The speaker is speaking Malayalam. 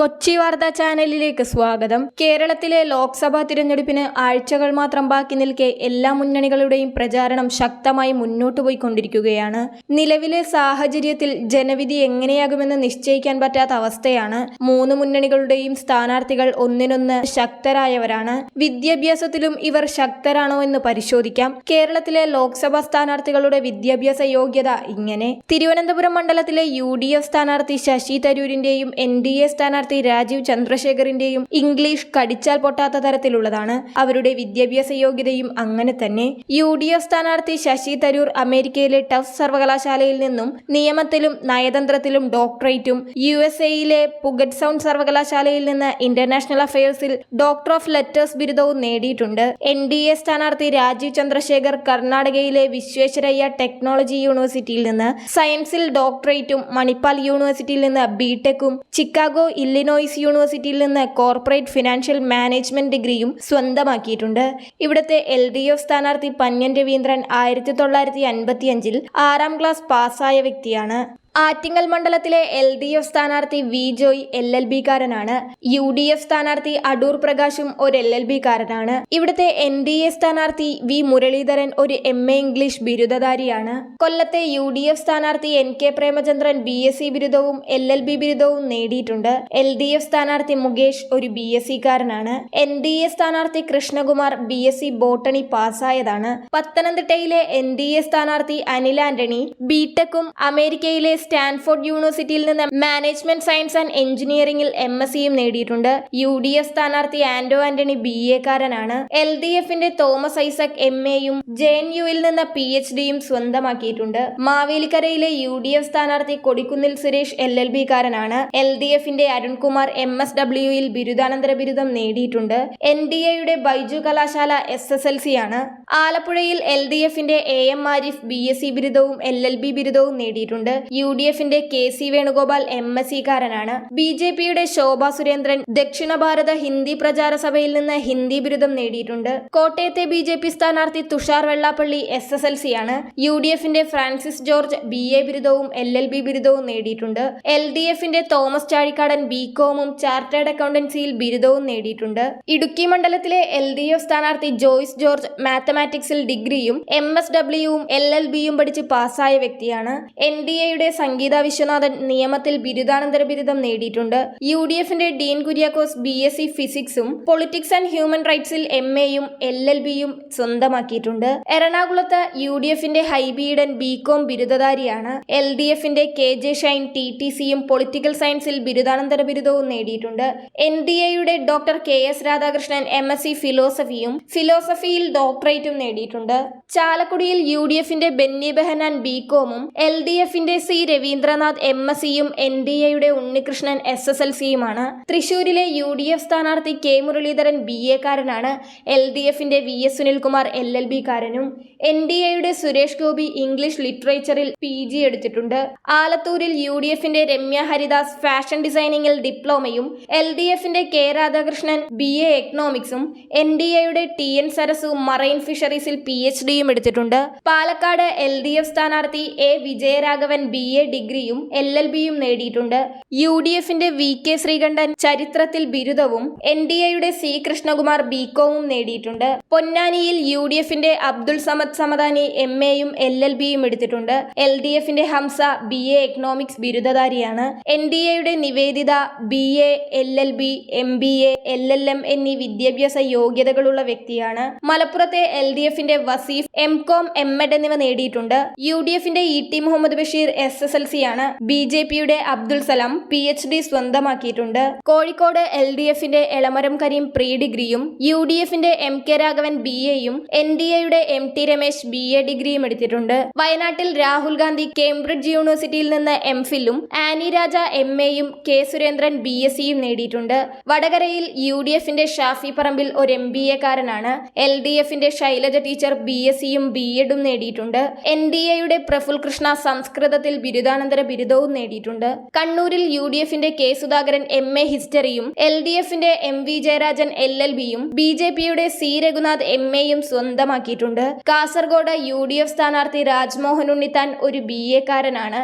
കൊച്ചി വാർത്താ ചാനലിലേക്ക് സ്വാഗതം. കേരളത്തിലെ ലോക്സഭാ തിരഞ്ഞെടുപ്പിന് ആഴ്ചകൾ മാത്രം ബാക്കി നിൽക്കെ എല്ലാ മുന്നണികളുടെയും പ്രചാരണം ശക്തമായി മുന്നോട്ടു പോയിക്കൊണ്ടിരിക്കുകയാണ്. നിലവിലെ സാഹചര്യത്തിൽ ജനവിധി എങ്ങനെയാകുമെന്ന് നിശ്ചയിക്കാൻ പറ്റാത്ത അവസ്ഥയാണ് മൂന്ന് മുന്നണികളുടെയും സ്ഥാനാർത്ഥികൾ ഒന്നിനൊന്ന് ശക്തരായവരാണ്. വിദ്യാഭ്യാസത്തിലും ഇവർ ശക്തരാണോ എന്ന് പരിശോധിക്കാം. കേരളത്തിലെ ലോക്സഭാ സ്ഥാനാർത്ഥികളുടെ വിദ്യാഭ്യാസ യോഗ്യത ഇങ്ങനെ. തിരുവനന്തപുരം മണ്ഡലത്തിലെ യു ഡി എഫ് സ്ഥാനാർത്ഥി ശശി തരൂരിന്റെയും എൻ ഡി എ സ്ഥാനാർത്ഥി രാജീവ് ചന്ദ്രശേഖറിന്റെയും ഇംഗ്ലീഷ് കടിച്ചാൽ പൊട്ടാത്ത തരത്തിലുള്ളതാണ്. അവരുടെ വിദ്യാഭ്യാസ യോഗ്യതയും അങ്ങനെ തന്നെ. യു ഡി എഫ് സ്ഥാനാർത്ഥി ശശി തരൂർ അമേരിക്കയിലെ ടഫ് സർവകലാശാലയിൽ നിന്നും നിയമത്തിലും നയതന്ത്രത്തിലും ഡോക്ടറേറ്റും യു എസ് എയിലെ പുഗറ്റ് സൗണ്ട് സർവകലാശാലയിൽ നിന്ന് ഇന്റർനാഷണൽ അഫയേഴ്സിൽ ഡോക്ടർ ഓഫ് ലെറ്റേഴ്സ് ബിരുദവും നേടിയിട്ടുണ്ട്. എൻ ഡി എ സ്ഥാനാർത്ഥി രാജീവ് ചന്ദ്രശേഖർ കർണാടകയിലെ വിശ്വേശ്വരയ്യ ടെക്നോളജി യൂണിവേഴ്സിറ്റിയിൽ നിന്ന് സയൻസിൽ ഡോക്ടറേറ്റും മണിപ്പാൽ യൂണിവേഴ്സിറ്റിയിൽ നിന്ന് ബിടെക്കും ചിക്കാഗോ ഇല്ലിനോയ്സ് യൂണിവേഴ്സിറ്റിയിൽ നിന്ന് കോർപ്പറേറ്റ് ഫിനാൻഷ്യൽ മാനേജ്മെന്റ് ഡിഗ്രിയും സ്വന്തമാക്കിയിട്ടുണ്ട്. ഇവിടുത്തെ എൽ ഡി എഫ് സ്ഥാനാർത്ഥി പന്യൻ രവീന്ദ്രൻ ആയിരത്തി തൊള്ളായിരത്തി അൻപത്തിയഞ്ചിൽ ആറാം ക്ലാസ് പാസ്സായ വ്യക്തിയാണ്. ആറ്റിങ്ങൽ മണ്ഡലത്തിലെ എൽ ഡി എഫ് സ്ഥാനാർത്ഥി V Joy L L B കാരനാണ് U D F സ്ഥാനാർത്ഥി അടൂർ പ്രകാശും ഒരു എൽ എൽ ബി കാരനാണ് ഇവിടുത്തെ എൻ ഡി എ സ്ഥാനാർത്ഥി വി മുരളീധരൻ ഒരു എം എ ഇംഗ്ലീഷ് ബിരുദധാരിയാണ്. കൊല്ലത്തെ യു ഡി എഫ് സ്ഥാനാർത്ഥി N K Premachandran B S C ബിരുദവും എൽ എൽ ബി ബിരുദവും നേടിയിട്ടുണ്ട്. എൽ ഡി എഫ് സ്ഥാനാർത്ഥി മുകേഷ് ഒരു ബി എസ് സി കാരനാണ് എൻ ഡി എ സ്ഥാനാർത്ഥി Krishnakumar B S C botany പാസ്സായതാണ്. പത്തനംതിട്ടയിലെ എൻ ഡി എ സ്ഥാനാർത്ഥി അനിൽ ആന്റണി ബിടെക്കും അമേരിക്കയിലെ സ്റ്റാൻഫോർഡ് യൂണിവേഴ്സിറ്റിയിൽ നിന്ന് മാനേജ്മെന്റ് സയൻസ് ആൻഡ് എഞ്ചിനീയറിംഗിൽ എം എസ് സിയും നേടിയിട്ടുണ്ട്. യു ഡി എഫ് സ്ഥാനാർത്ഥി ആന്റോ ആന്റണി ബി എ കാരനാണ്. എൽ ഡി എഫിന്റെ തോമസ് ഐസക് എം എയും ജെ എൻ യുവിൽ നിന്ന് പി എച്ച് ഡിയും സ്വന്തമാക്കിയിട്ടുണ്ട്. മാവേലിക്കരയിലെ യു ഡി എഫ് സ്ഥാനാർത്ഥി Kodikunnil Suresh L L B കാരനാണ്. L D എഫിന്റെ അരുൺകുമാർ എം എസ് ഡബ്ല്യുയിൽ ബിരുദാനന്തര ബിരുദം നേടിയിട്ടുണ്ട്. എൻ ഡി എയുടെ Baiju Kalashala S S L C ആണ്. ആലപ്പുഴയിൽ എൽ ഡി എഫിന്റെ A M Arif B S C ബിരുദവും എൽ എൽ ബി ബിരുദവും നേടിയിട്ടുണ്ട്. യു ഡി എഫിന്റെ K C Venugopal M S സിക്കാരനാണ്. കാരനാണ് ബി ജെ പിയുടെ ശോഭ സുരേന്ദ്രൻ ദക്ഷിണ ഭാരത ഹിന്ദി പ്രചാര സഭയിൽ നിന്ന് ഹിന്ദി ബിരുദം നേടിയിട്ടുണ്ട്. കോട്ടയത്തെ ബി ജെ പി സ്ഥാനാർത്ഥി Thushar Vellappally S S L C ആണ് യു ഡി എഫിന്റെ ഫ്രാൻസിസ് ജോർജ് ബി എ ബിരുദവും എൽ എൽ ബി ബിരുദവും നേടിയിട്ടുണ്ട്. എൽ ഡി എഫിന്റെ തോമസ് ചാഴിക്കാടൻ ബി കോമും ചാർട്ടേഡ് അക്കൗണ്ടൻസിയിൽ ബിരുദവും നേടിയിട്ടുണ്ട്. ഇടുക്കി മണ്ഡലത്തിലെ എൽ ഡി എഫ് സ്ഥാനാർത്ഥി ജോയ്സ് ജോർജ് മാത്തമാറ്റിക്സിൽ ഡിഗ്രിയും എം എസ് ഡബ്ല്യുവും എൽ എൽ ബിയും പഠിച്ച് പാസ്സായ വ്യക്തിയാണ്. എൻ ഡി എയുടെ സംഗീത വിശ്വനാഥൻ നിയമത്തിൽ ബിരുദാനന്തര ബിരുദം നേടിയിട്ടുണ്ട്. യു ഡി എഫിന്റെ Dean Kuriakose B S C. ഫിസിക്സും politics and human റൈറ്റ്സിൽ എം എയും എൽ എൽ ബിയും സ്വന്തമാക്കിയിട്ടുണ്ട്. എറണാകുളത്ത് യു ഡി എഫിന്റെ ഹൈബീഡൻ ബി കോം ബിരുദധാരിയാണ്. എൽ ഡി എഫിന്റെ K J Shine T T സിയും പൊളിറ്റിക്കൽ സയൻസിൽ ബിരുദാനന്തര ബിരുദവും നേടിയിട്ടുണ്ട്. എൻ ഡി എയുടെ doctor K S Radhakrishnan M S C. ഫിലോസഫിയും ഫിലോസഫിയിൽ ഡോക്ടറേറ്റും നേടിയിട്ടുണ്ട്. ചാലക്കുടിയിൽ യു ഡി എഫിന്റെ ബെന്നി ബെഹനാൻ ബി കോമും എൽ ഡി എഫിന്റെ സി. രവീന്ദ്രനാഥ് എം എസ് സിയും എൻ ഡി എയുടെ ഉണ്ണികൃഷ്ണൻ എസ് എസ് എൽ സിയുമാണ്. തൃശൂരിലെ യു ഡി എഫ് സ്ഥാനാർത്ഥി കെ മുരളീധരൻ ബി എ കാരനാണ്. എൽ ഡി എഫിന്റെ V S Sunilkumar L L B കാരനും N D എയുടെ സുരേഷ് ഗോപി ഇംഗ്ലീഷ് ലിറ്ററേച്ചറിൽ പി ജി എടുത്തിട്ടുണ്ട്. ആലത്തൂരിൽ യു ഡി എഫിന്റെ രമ്യ ഹരിദാസ് ഫാഷൻ ഡിസൈനിങ്ങിൽ ഡിപ്ലോമയും എൽ ഡി എഫിന്റെ കെ രാധാകൃഷ്ണൻ ബി എ എക്കണോമിക്സും എൻ ഡി എയുടെ ടി എൻ സരസു മറൈൻ ഫിഷറീസിൽ പി എച്ച് ഡിയും എടുത്തിട്ടുണ്ട്. പാലക്കാട് എൽ ഡി എഫ് സ്ഥാനാർത്ഥി എ വിജയരാഘവൻ ബി ഡിഗ്രിയും എൽ എൽ ബിയും നേടിയിട്ടുണ്ട്. യു ഡി എഫിന്റെ വി കെ ശ്രീകണ്ഠൻ ചരിത്രത്തിൽ ബിരുദവും എൻ ഡി എയുടെ സി കൃഷ്ണകുമാർ ബി കോമും നേടിയിട്ടുണ്ട്. പൊന്നാനിയിൽ യു ഡി എഫിന്റെ അബ്ദുൾ സമദ് സമദാനി എം എയും എൽ എൽ ബിയും എടുത്തിട്ടുണ്ട്. എൽ ഡി എഫിന്റെ ഹംസ ബി എ എക്കണോമിക്സ് ബിരുദധാരിയാണ്. എൻ ഡി എയുടെ Niveditha B A L L B M B A L L M എന്നീ വിദ്യാഭ്യാസ യോഗ്യതകളുള്ള വ്യക്തിയാണ്. മലപ്പുറത്തെ എൽ ഡി എഫിന്റെ Vaseef M com M ed എന്നിവ നേടിയിട്ടുണ്ട്. യു ഡി എഫിന്റെ E T Muhammad Basheer S S L C ആണ്. ബി ജെ പിയുടെ Abdul Salam P H D സ്വന്തമാക്കിയിട്ടുണ്ട്. കോഴിക്കോട് എൽ ഡി എഫിന്റെ എളമരം കരീം പ്രീ ഡിഗ്രിയും യു ഡി എഫിന്റെ എം കെ രാഘവൻ ബി എയും എൻ ഡി എയുടെ M T Ramesh B A ഡിഗ്രിയും എടുത്തിട്ടുണ്ട്. വയനാട്ടിൽ രാഹുൽ ഗാന്ധി കേംബ്രിഡ്ജ് യൂണിവേഴ്സിറ്റിയിൽ നിന്ന് എം ഫില്ലും ആനി രാജ എം എയും കെ സുരേന്ദ്രൻ ബി എസ് സിയും നേടിയിട്ടുണ്ട്. വടകരയിൽ യു ഡി എഫിന്റെ ഷാഫി പറമ്പിൽ ഒരു എം ബി എ കാരനാണ്. എൽ ഡി എഫിന്റെ ശൈലജ ടീച്ചർ ബി എസ് സിയും ബി എഡും നേടിയിട്ടുണ്ട്. എൻ ഡി എയുടെ പ്രഫുൽ കൃഷ്ണ സംസ്കൃതത്തിൽ ബിരുദാനന്തര ബിരുദവും നേടിയിട്ടുണ്ട്. കണ്ണൂരിൽ യു ഡി എഫിന്റെ കെ സുധാകരൻ എം എ ഹിസ്റ്ററിയും എൽ ഡി എഫിന്റെ M V Jayarajan L L ബിയും ബി ജെ പിയുടെ സി രഘുനാഥ് എം എയും സ്വന്തമാക്കിയിട്ടുണ്ട്. കാസർഗോഡ് യു ഡി എഫ് സ്ഥാനാർത്ഥി രാജ്മോഹൻ ഉണ്ണിത്താൻ ഒരു ബി എ കാരനാണ്.